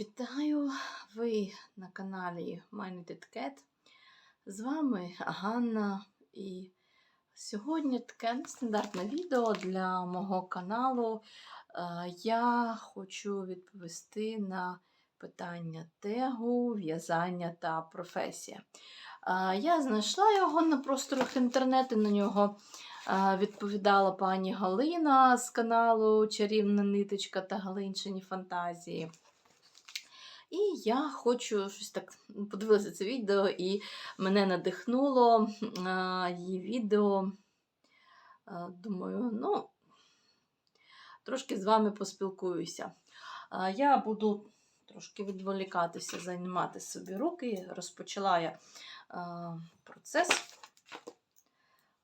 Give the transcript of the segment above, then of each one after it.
Вітаю! Ви на каналі Minded Cat. З вами Ганна. І сьогодні таке нестандартне відео для мого каналу. Е, Я хочу відповісти на питання тегу, в'язання та професія. Е, Я знайшла його на просторах інтернету. На нього е, відповідала пані Галина з каналу Чарівна ниточка та Галинчині фантазії. І я хочу щось так подивилася це відео, і мене надихнуло її відео. Думаю, ну, трошки з вами поспілкуюся. Я буду трошки відволікатися, займати собі руки. Розпочала я процес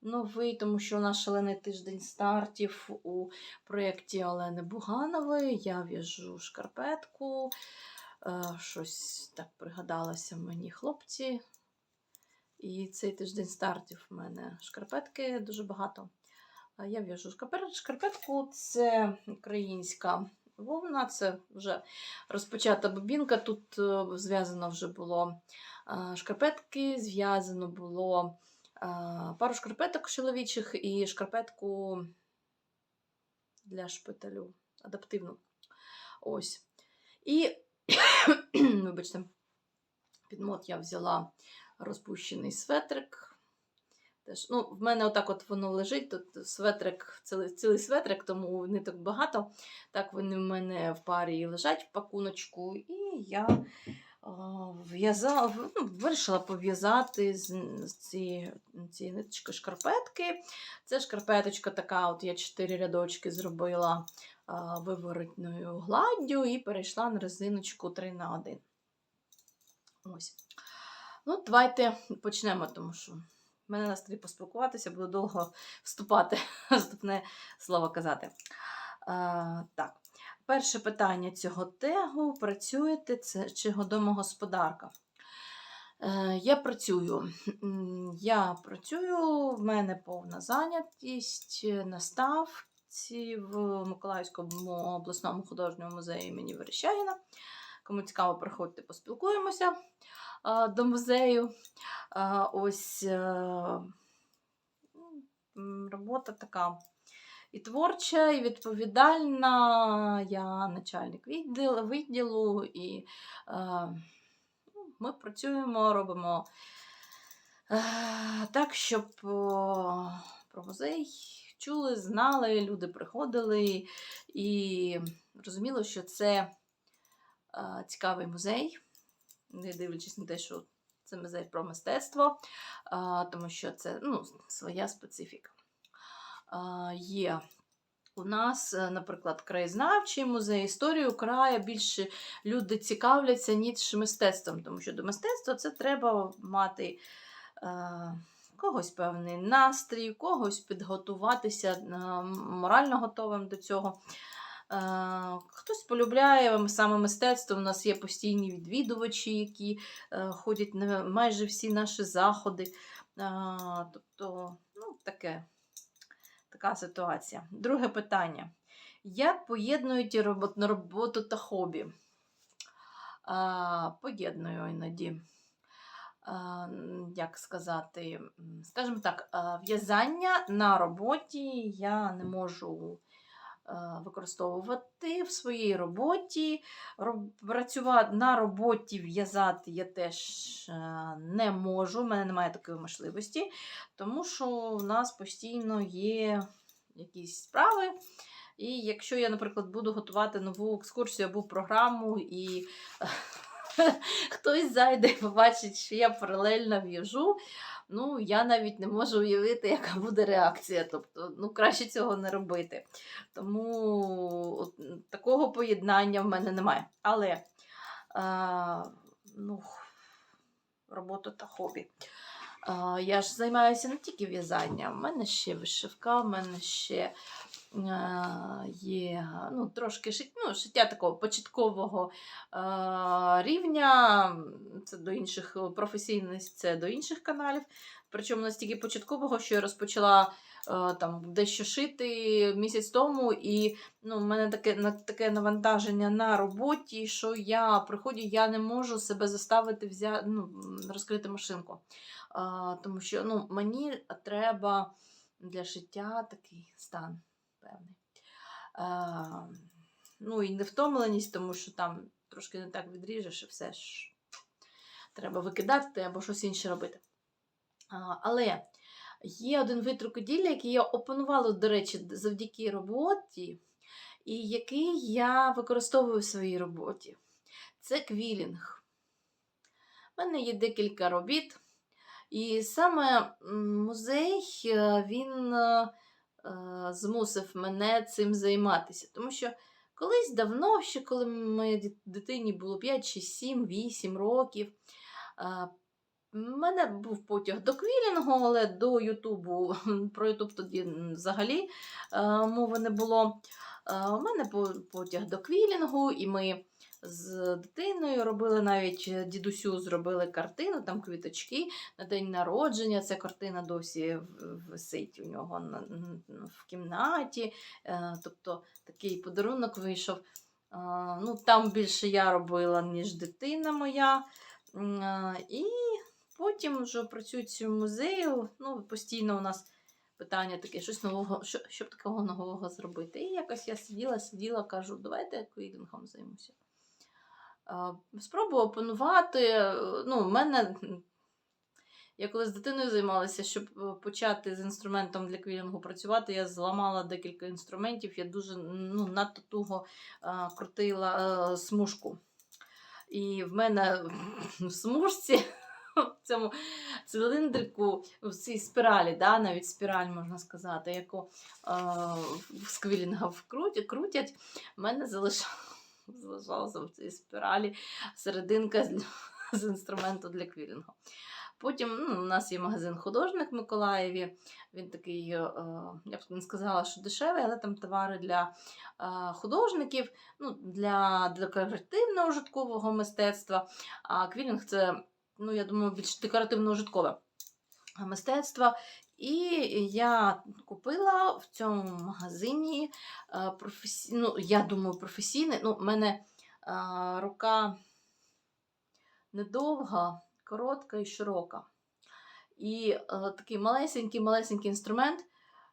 новий, тому що у нас шалений тиждень стартів у проєкті Олени Буганової. Я в'яжу шкарпетку. Е, Щось так пригадалося мені хлопці. І цей тиждень стартів в мене шкарпетки дуже багато. Е, Я в'яжу шкарпетку, це українська вовна, це вже розпочата бобінка. Тут е, зв'язано вже було шкарпетки, зв'язано було пару шкарпеток чоловічих і шкарпетку для шпиталю адаптивну. Ось. І Вибачте, під мод я взяла розпущений светрик. Теж, ну, В мене отак от воно лежить. Тут светрик, цілий, цілий светрик, тому не так багато. Так вони в мене в парі лежать в пакуночку. І я в'язала, ну, вирішила пов'язати з, цієї цієї ниточки шкарпетки. Це шкарпеточка така, от я чотири рядочки зробила виворотною гладдю і перейшла на резиночку 3 на 1. Ось. Ну, давайте почнемо, тому що в мене настрій поспілкуватися, буду довго вступати, вступне слово казати. А, так. Перше питання цього тегу: працюєте це чи домогосподарка? Е, я працюю. Я працюю, в мене повна зайнятість на ставці в Миколаївському обласному художньому музеї імені Верещагіна. Кому цікаво, приходьте, поспілкуємося до музею. Ось е, робота така і творча, і відповідальна. Я начальник відділу, і е, ну, ми працюємо, робимо е, так, щоб о, про музей чули, знали, люди приходили і розуміли, що це е, цікавий музей, не дивлячись на те, що це музей про мистецтво, е, тому що це ну, своя специфіка. Є у нас, е, наприклад, краєзнавчий музей, історію краю більше люди цікавляться, ніж мистецтвом, тому що до мистецтва це треба мати е, когось певний настрій, когось підготуватися е, морально готовим до цього. Е, Хтось полюбляє саме мистецтво. У нас є постійні відвідувачі, які е, ходять на майже всі наші заходи. Е, Тобто, ну, таке, така ситуація. Друге питання. Як поєднують робот- роботу та хобі? А, Поєдную іноді. Як сказати, скажімо так, в'язання на роботі я не можу використовувати в своїй роботі. Працювати на роботі в'язати я теж е, не можу, в мене немає такої можливості, тому що у нас постійно є якісь справи. І якщо я, наприклад, буду готувати нову екскурсію або програму, і хтось зайде і побачить, що я паралельно в'яжу, ну, я навіть не можу уявити, яка буде реакція. Тобто, ну, краще цього не робити. Тому от, такого поєднання в мене немає. Але а, ну, робота та хобі. Я ж займаюся не тільки в'язанням, в мене ще вишивка, в мене ще є ну, трошки шит, ну, шиття такого початкового рівня. Це до інших професійностей, це до інших каналів. Причому настільки початкового, що я розпочала там дещо шити місяць тому, і ну, в мене таке, таке навантаження на роботі, що я приходжу, я не можу себе заставити взя... ну, розкрити машинку. А, тому що ну, мені треба для життя такий стан ну і невтомленість, тому що там трошки не так відріжеш і все ж треба викидати або щось інше робити. Але є один вид рукоділля, який я опанувала, до речі, завдяки роботі, і який я використовую в своїй роботі. Це квілінг. У мене є декілька робіт. І саме музей е, він е, змусив мене цим займатися. Тому що колись давно, ще коли моїй дитині було 5 чи 7, 8 років, е, в мене був потяг до квілінгу, але до Ютубу про Ютуб тоді взагалі е, мови не було. Е, У мене по- потяг до квілінгу, і ми з дитиною робили навіть е, дідусю зробили картину, там квіточки на день народження. Ця картина досі висить у нього в кімнаті. Е, Тобто такий подарунок вийшов. Е, Ну, там більше я робила, ніж дитина моя. І потім вже працюючи в музею, ну, постійно у нас питання таке, щось нового, що, щоб такого нового зробити. І якось я сиділа, сиділа, кажу, давайте я квілінгом займуся. Спробую опанувати. е, Ну, в мене. Я коли з дитиною займалася, щоб е, почати з інструментом для квілінгу працювати, я зламала декілька інструментів. Я дуже ну, надто туго е, крутила е, смужку. І в мене в смужці, в цьому цилиндрику, в цій спіралі, да, навіть спіраль можна сказати, яку е, з квілінга вкрутять, крутять, в мене залишалося залишалася в цій спіралі серединка з, з інструменту для квілінгу. Потім ну, у нас є магазин художник в Миколаєві. Він такий, е, я б не сказала, що дешевий, але там товари для е, художників, ну, для декоративного житкового мистецтва. А квілінг це, ну, я думаю, більш декоративно-житкове мистецтво. І я купила в цьому магазині е, професі... ну, я думаю, професійний. Ну, в мене е, рука недовга, коротка і широка. І е, такий малесенький-малесенький інструмент.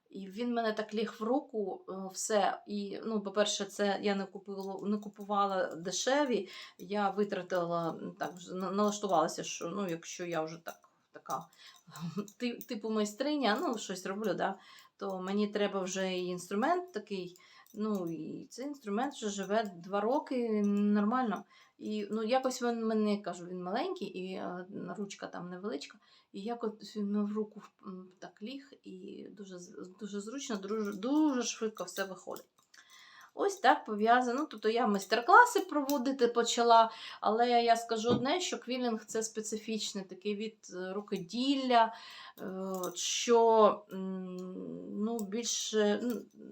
І він мене так ліг в руку, все. І, ну, по-перше, це я не купила, не купувала дешеві. Я витратила, так, налаштувалася, що ну, якщо я вже так, така типу майстриня, ну, щось роблю, да, то мені треба вже і інструмент такий. Ну, і цей інструмент вже живе два роки нормально. І ну, якось він мене кажу, він маленький, і е, ручка там невеличка. І якось він в руку так ліг, і дуже, дуже зручно, дуже, дуже швидко все виходить. Ось так пов'язано. Ну, тобто я майстер-класи проводити почала, але я скажу одне, що квілінг це специфічний такий від е, рукоділля, е, що ну, більше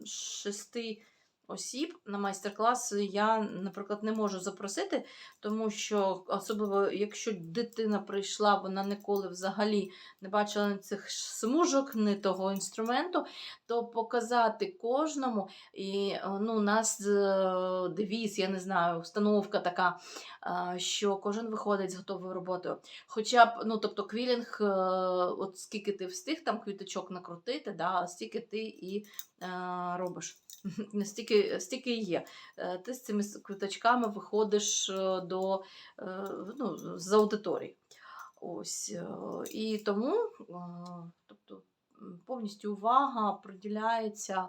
шести осіб на майстер-клас я, наприклад, не можу запросити, тому що, особливо, якщо дитина прийшла, вона ніколи взагалі не бачила цих смужок, ні того інструменту, то показати кожному. І ну, у нас е, девіз, я не знаю, установка така, е, що кожен виходить з готовою роботою. Хоча б, ну, тобто, квілінг, е, от скільки ти встиг там квіточок накрутити, да, стільки ти і робиш. Стільки, стільки і є. Е, Ти з цими квіточками виходиш е, до, е, ну, з аудиторії. Ось. е, І тому е, тобто, повністю увага приділяється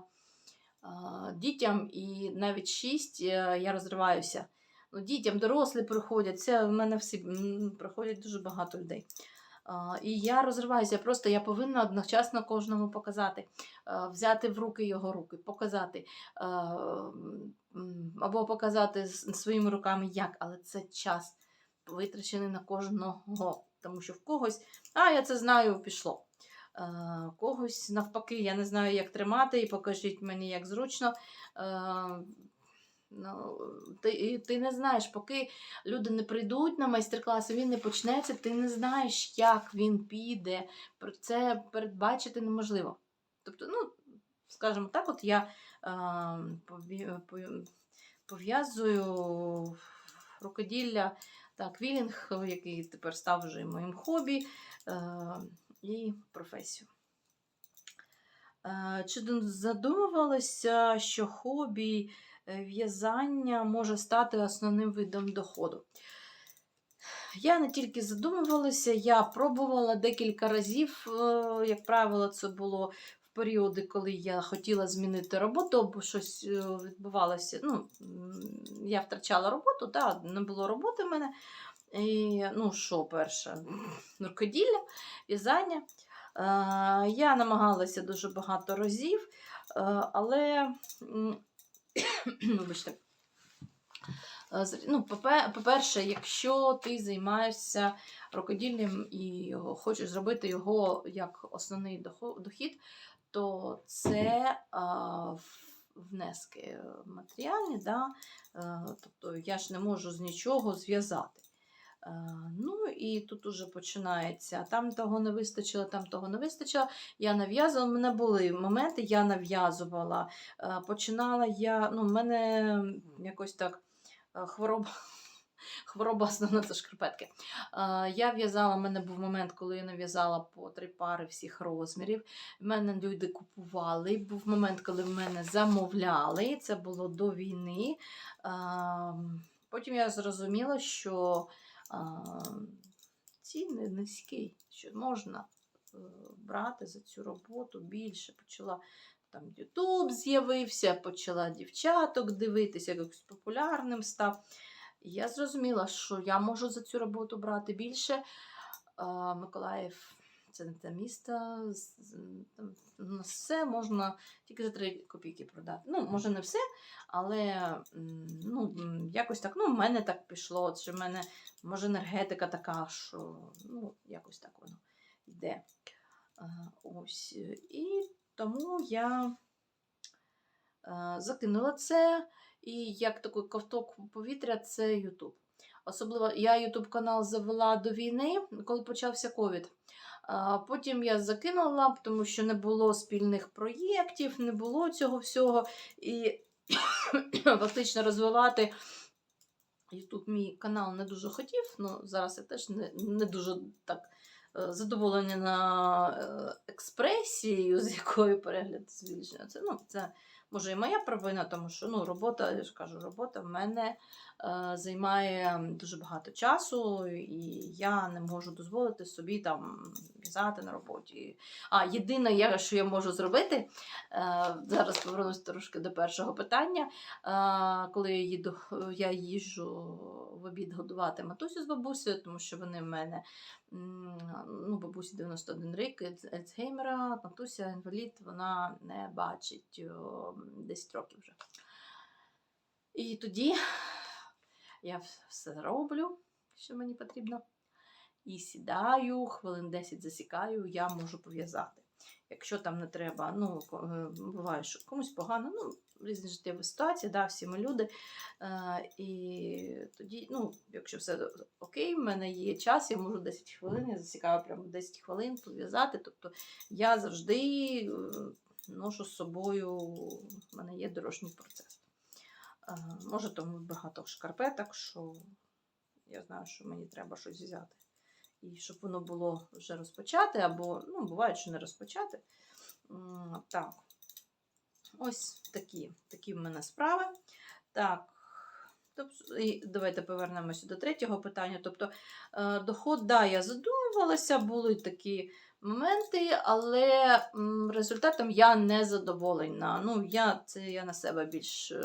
е, дітям, і навіть шість е, я розриваюся. Ну, дітям дорослі приходять, це в мене всі приходять дуже багато людей. І я розриваюся, просто я повинна одночасно кожному показати, взяти в руки його руки, показати, або показати своїми руками як, але це час витрачений на кожного. Тому що в когось, а я це знаю, пішло. Когось навпаки, я не знаю, як тримати, і покажіть мені, як зручно. Ну, ти, ти не знаєш, поки люди не прийдуть на майстер-класи, він не почнеться, ти не знаєш, як він піде. Про це передбачити неможливо. Тобто, ну, скажімо так, от я е, пов'язую рукоділля та квілінг, який тепер став вже моїм хобі, е, і професію. Е, Чи задумувалися, що хобі в'язання може стати основним видом доходу? Я не тільки задумувалася, я пробувала декілька разів. е, Як правило, це було в періоди, коли я хотіла змінити роботу, або щось е, відбувалося. Ну, я втрачала роботу, та, не було роботи в мене. І, ну, що перше, рукоділля, в'язання. Е, Я намагалася дуже багато разів, е, але, вибачте, Е, Ну, по-перше, якщо ти займаєшся рукоділлям і хочеш зробити його як основний дохід, то це внески матеріальні. Да? Е, Тобто я ж не можу з нічого зв'язати. Е, Ну і тут уже починається. Там того не вистачило, там того не вистачило. Я нав'язувала, в мене були моменти, я нав'язувала. Е, Починала я, ну, в мене якось так е, хвороба. Хвороба основна це шкарпетки. Я в'язала, в мене був момент, коли я нав'язала по три пари всіх розмірів. В мене люди купували. Був момент, коли в мене замовляли. Це було до війни. Е, Потім я зрозуміла, що ціни низькі, що можна е, брати за цю роботу більше. Почала там Ютуб з'явився, почала дівчаток дивитися, якось популярним став. Я зрозуміла, що я можу за цю роботу брати більше. Миколаїв це не те місто, з- з- там все можна тільки за 3 копійки продати. Ну, може, не все, але ну, якось так. Ну, в мене так пішло. Що в мене може енергетика така, що ну, якось так воно йде. Ось. І тому я закинула це. І як такий ковток повітря це Ютуб. Особливо я Ютуб канал завела до війни, коли почався ковід. Потім я закинула, тому що не було спільних проєктів, не було цього всього. І фактично розвивати Ютуб мій канал не дуже хотів. Ну, зараз я теж не, не дуже так е, задоволена на е, експресією, з якою перегляд збільшення. Це, ну, це може і моя провина, тому що ну, робота, я ж кажу, робота в мене займає дуже багато часу, і я не можу дозволити собі там в'язати на роботі. А єдине, що я можу зробити, е, зараз повернусь трошки до першого питання. Е, коли я їду, я їжджу в обід годувати матусю з бабусею, тому що вони в мене ну, бабусі 91 рік, Альцгеймера, матуся інвалід, вона не бачить 10 років вже. І тоді я все роблю, що мені потрібно. І сідаю, хвилин 10 засікаю, я можу пов'язати. Якщо там не треба, ну, е, буває, що комусь погано, ну, різні життєві ситуації, да, всі ми люди. Е, і тоді, ну, якщо все окей, в мене є час, я можу 10 хвилин, я засікаю прямо 10 хвилин пов'язати. Тобто я завжди е, ношу з собою, в мене є дорожній процес. Е, може, тому багато шкарпеток, що я знаю, що мені треба щось взяти. І щоб воно було вже розпочати, або, ну, буває, що не розпочати. Так. Ось такі, такі в мене справи. Так. Тобто, і давайте повернемося до третього питання. Тобто, е, доход, да, я задумувалася, були такі моменти, але результатом я не задоволена. Ну, я, це я на себе більш е,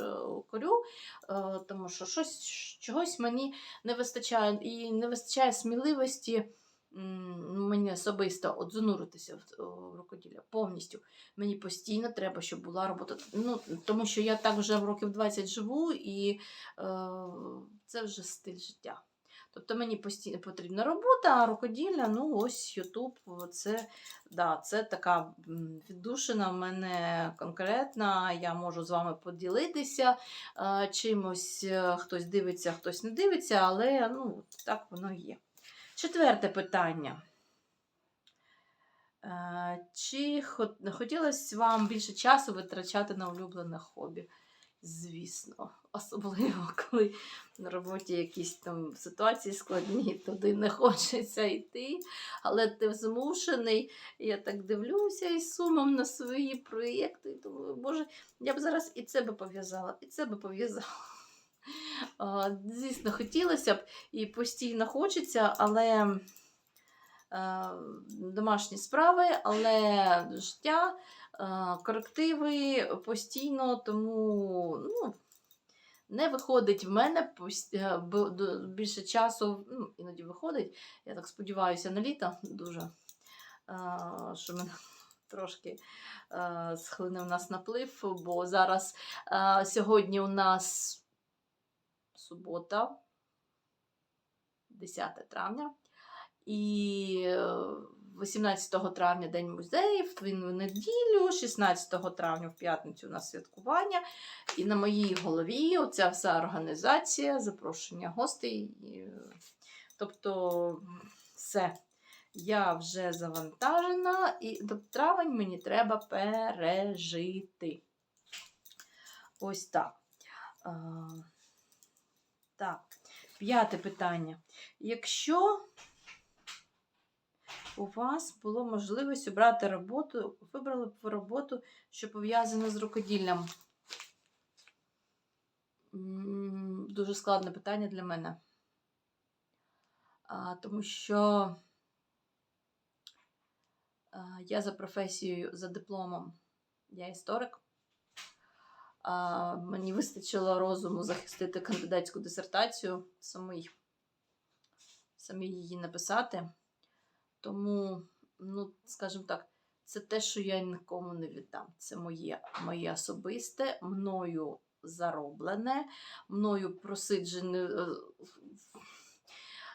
корю, е, тому що щось, чогось мені не вистачає, і не вистачає сміливості. Мені особисто от зануритися в, рукоділля повністю. Мені постійно треба, щоб була робота. Ну, тому що я так вже в років 20 живу, і е, це вже стиль життя. Тобто мені постійно потрібна робота, а рукоділля, ну ось Ютуб, це, да, це така віддушина в мене конкретна. Я можу з вами поділитися е, чимось, е, хтось дивиться, хтось не дивиться, але ну, так воно є. Четверте питання. Е, Чи хот- хотілося вам більше часу витрачати на улюблене хобі? Звісно, особливо коли на роботі якісь там ситуації складні, туди не хочеться йти, але ти змушений. Я так дивлюся із сумом на свої проєкти. Думаю, боже, я б зараз і це би пов'язала, і це би пов'язала. Звісно, хотілося б і постійно хочеться, але е, домашні справи, але життя, корективи постійно, тому ну, не виходить в мене е, більше часу, ну, іноді виходить. Я так сподіваюся на літо дуже, що мене трошки е, схлине в нас наплив, бо зараз сьогодні у нас субота, 10 травня. І е, 18 травня День музеїв, він в неділю, 16 травня в п'ятницю у нас святкування. І на моїй голові оця вся організація, запрошення гостей. е, Тобто, все. Я вже завантажена, і тобто, травень мені треба пережити. Ось так. Так, п'яте питання. Якщо у вас було можливість обрати роботу, вибрали б роботу, що пов'язана з рукоділлям? Дуже складне питання для мене. А, тому що а, я за професією, за дипломом, я історик. А, мені вистачило розуму захистити кандидатську дисертацію, самій, самі її написати. Тому, ну, скажімо так, це те, що я нікому не віддам. Це моє, моє особисте, мною зароблене, мною просиджене, е,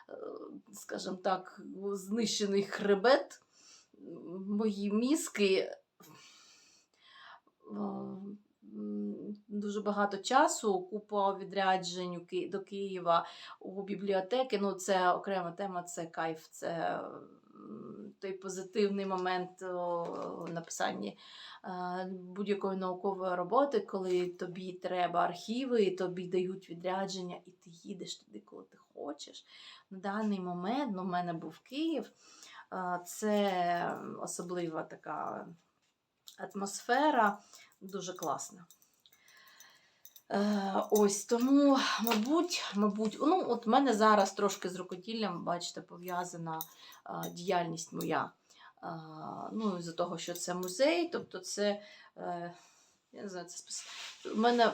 е, скажімо так, знищений хребет, мої мізки. е, Дуже багато часу, купа відряджень до Києва у бібліотеки. Ну, це окрема тема, це кайф, це той позитивний момент о, написанні е, будь-якої наукової роботи, коли тобі треба архіви, і тобі дають відрядження, і ти їдеш туди, коли ти хочеш. На даний момент, ну, в мене був Київ, е, це особлива така атмосфера, дуже класна. Е, ось тому, мабуть, мабуть, ну, от в мене зараз трошки з рукоділлям, бачите, пов'язана е, діяльність моя. Е, ну, із-за того, що це музей, тобто це. Я не знаю, це спец... У мене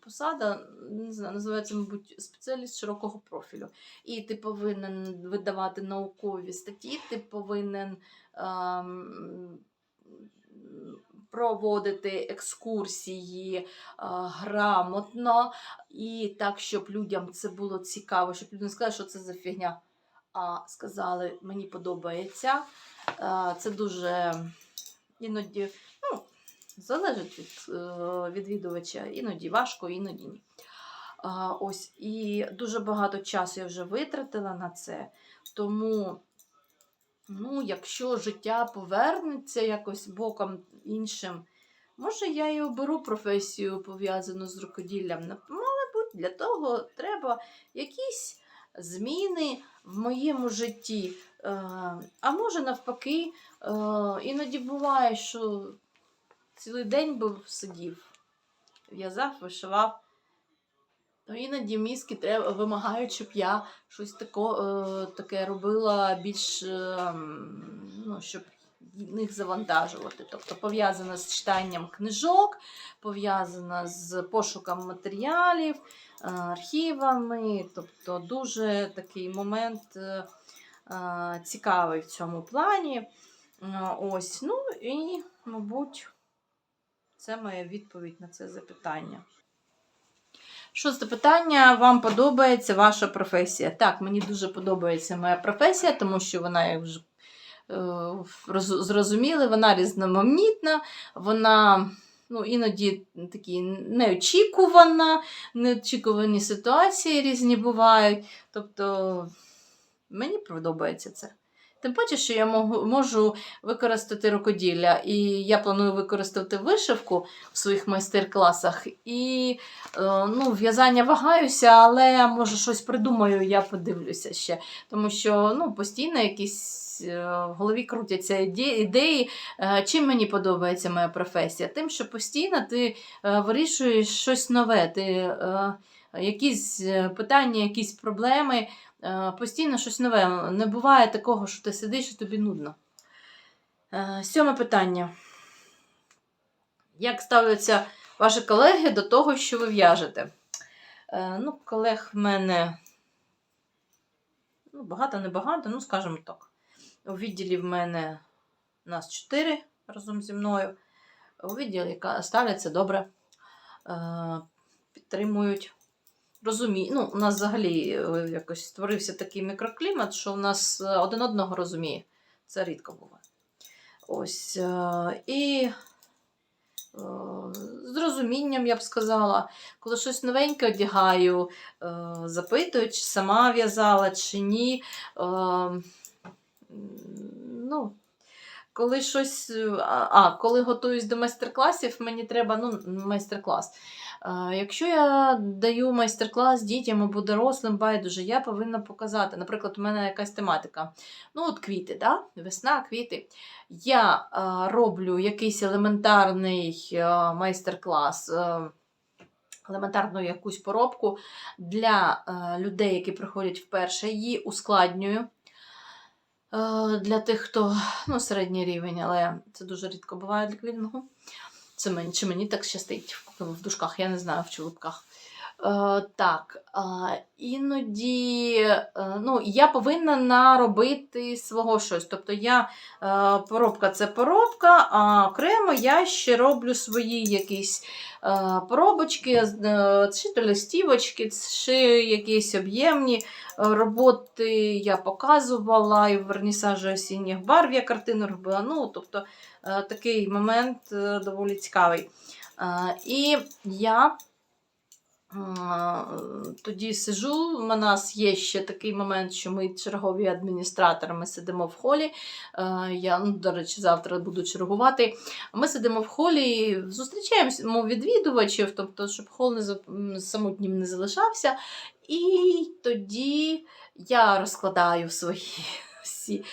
посада не знаю, називається, мабуть, спеціаліст широкого профілю. І ти повинен видавати наукові статті, ти повинен ем, проводити екскурсії а, грамотно і так, щоб людям це було цікаво, щоб люди не сказали, що це за фігня, а сказали, мені подобається. А, Це дуже іноді ну, залежить від е, відвідувача, іноді важко, іноді ні. Ось, і дуже багато часу я вже витратила на це. Тому, ну, якщо життя повернеться якось боком іншим, може, я і оберу професію пов'язану з рукоділлям. Мабуть, для того треба якісь зміни в моєму житті. Е, А може, навпаки, е, іноді буває, що цілий день був сидів, в'язав, вишивав. То іноді мізки треба, вимагають, щоб я щось тако, е, таке робила більш, е, ну, щоб їх завантажувати. Тобто пов'язана з читанням книжок, пов'язана з пошуком матеріалів, е, архівами. Тобто дуже такий момент цікавий в цьому плані. Ось, ну і, мабуть, це моя відповідь на це запитання. Шосте питання. Вам подобається ваша професія? Так, мені дуже подобається моя професія, тому що вона, як вже е, зрозуміли, вона різноманітна, вона ну, іноді такі неочікувана, неочікувані ситуації різні бувають. Тобто мені подобається це. Тим паче, що я можу, використати рукоділля, і я планую використати вишивку в своїх майстер-класах. І е, ну, в'язання вагаюся, але може щось придумаю, я подивлюся ще. Тому що ну, постійно якісь е, в голові крутяться ідеї, е, чим мені подобається моя професія. Тим, що постійно ти вирішуєш щось нове. Ти, якісь питання, якісь проблеми, постійно щось нове. Не буває такого, що ти сидиш і тобі нудно. Е, Сьоме питання. Як ставляться ваші колеги до того, що ви в'яжете? Е, Ну, колег в мене ну, багато, небагато, ну, скажімо так. У відділі в мене нас чотири разом зі мною. У відділі ставляться добре, е, підтримують, розуміють. Ну, у нас взагалі е, якось створився такий мікроклімат, що у нас е, один одного розуміє. Це рідко буває. Ось. е, І з розумінням, я б сказала, коли щось новеньке одягаю, запитують, чи сама в'язала, чи ні. Ну, коли щось. а, коли готуюсь до майстер-класів, мені треба ну, майстер-клас. Якщо я даю майстер-клас дітям або дорослим, байдуже, я повинна показати. Наприклад, у мене якась тематика. Ну, от квіти, да? весна, квіти. Я роблю якийсь елементарний е, майстер-клас. Е, елементарну якусь поробку для е, людей, які приходять вперше, її ускладнюю. Для тих, хто ну, середній рівень, але це дуже рідко буває для квілінгу. Це мені, чи мені так щастить в, в дужках, я не знаю, в чоловіках. Е, так, іноді е, ну, я повинна наробити свого щось. Тобто я е, поробка це поробка, а окремо я ще роблю свої якісь поробочки, чи то листівочки, чи якісь об'ємні роботи я показувала і в вернісажі осінніх барв я картину робила. Ну, тобто такий момент доволі цікавий. І я тоді сижу. У нас є ще такий момент, що ми чергові адміністратори, сидимо в холі. Е, Я, ну, до речі, завтра буду чергувати. Ми сидимо в холі, зустрічаємося мов відвідувачів, тобто, щоб хол не самотнім не залишався. І тоді я розкладаю свої всі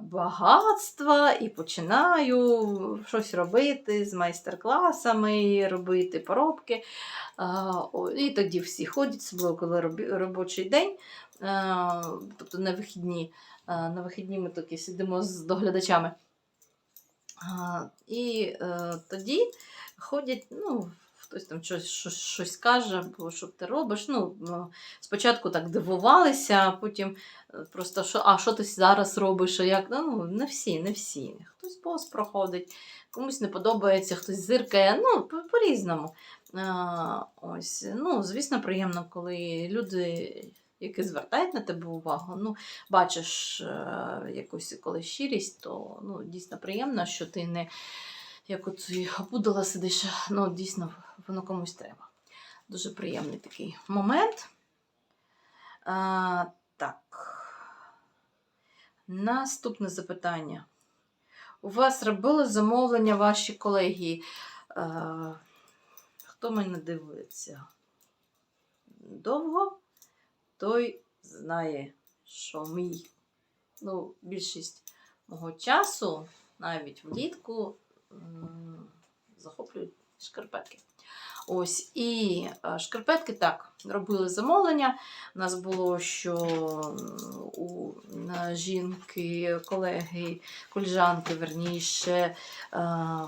багатства і починаю щось робити з майстер-класами, робити поробки. І тоді всі ходять, особливо коли робочий день, тобто на вихідні. На вихідні ми таки сидимо з доглядачами. І е, тоді ходять, ну, хтось там щось, щось, щось каже, що ти робиш. Ну, ну, спочатку так дивувалися, а потім е, просто що, а що ти зараз робиш? А як? Ну, не всі, не всі. Хтось бос проходить, комусь не подобається, хтось зиркає, ну, по- по-різному. Ось, ну, звісно, приємно, коли люди. Які звертають на тебе увагу, ну, бачиш е, якусь коли щирість, то ну, дійсно приємно, що ти не як от і опудала сидиш, ну, дійсно, воно комусь треба. Дуже приємний такий момент. А, так. Наступне запитання. У вас робили замовлення ваші колеги? А, хто мене дивиться? Довго? Той знає, що мій, ну, більшість мого часу, навіть влітку, захоплюють шкарпетки. Ось, і е, шкарпетки так, робили замовлення. У нас було, що у жінки, колеги, коліжанки, верніше, е,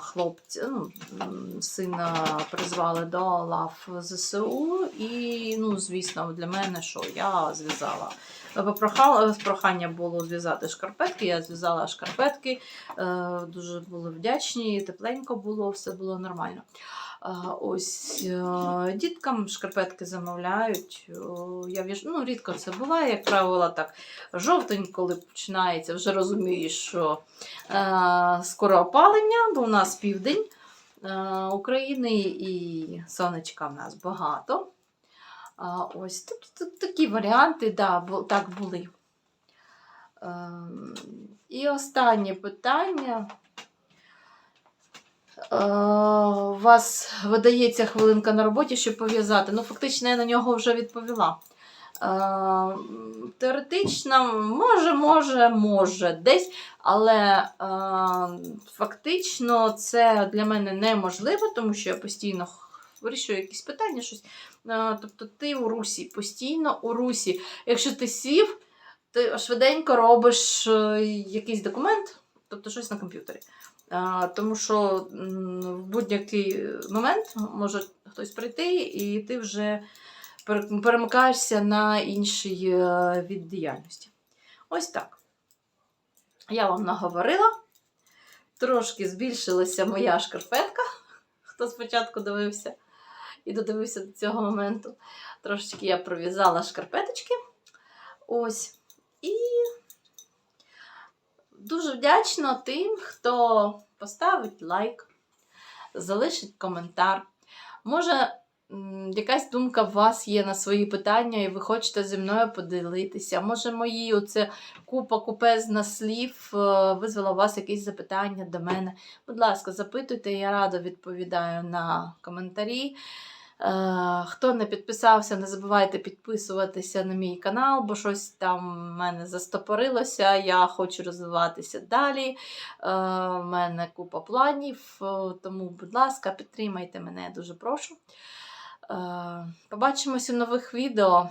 хлопці, ну, сина призвали до лав ЗСУ. І, ну, звісно, для мене, що я зв'язала. Попрохала, прохання було зв'язати шкарпетки, я зв'язала шкарпетки, е, дуже були вдячні, тепленько було, все було нормально. Ось е, діткам шкарпетки замовляють. Я в'яж... ну, рідко це буває, як правило, так. Жовтень, коли починається, вже розумієш, що е, скоро опалення, бо у нас південь е, України і сонечка в нас багато. А, ось тут, тут такі варіанти, да, так були. Ем, І останнє питання. Е, У вас видається хвилинка на роботі, щоб пов'язати. Ну, фактично, я на нього вже відповіла. Е, Теоретично, може, може, може, десь, але е, фактично це для мене неможливо, тому що я постійно вирішую якісь питання, щось. Тобто ти у русі, постійно у русі. Якщо ти сів, ти швиденько робиш е, якийсь документ, тобто щось на комп'ютері. Тому що в будь-який момент може хтось прийти, і ти вже перемикаєшся на інший е, від діяльності. Ось так. Я вам наговорила. Трошки збільшилася моя шкарпетка, хто спочатку дивився і додивився до цього моменту. Трошечки я пров'язала шкарпеточки. Ось. І дуже вдячна тим, хто поставить лайк, залишить коментар. Може, якась думка у вас є на свої питання, і ви хочете зі мною поділитися. Може, мої оце купа купезна слів е, визвала у вас якісь запитання до мене. Будь ласка, запитуйте, я радо відповідаю на коментарі. Е, Хто не підписався, не забувайте підписуватися на мій канал, бо щось там в мене застопорилося. Я хочу розвиватися далі. Е, У мене купа планів, е, тому, будь ласка, підтримайте мене, я дуже прошу. Е, Побачимось у нових відео.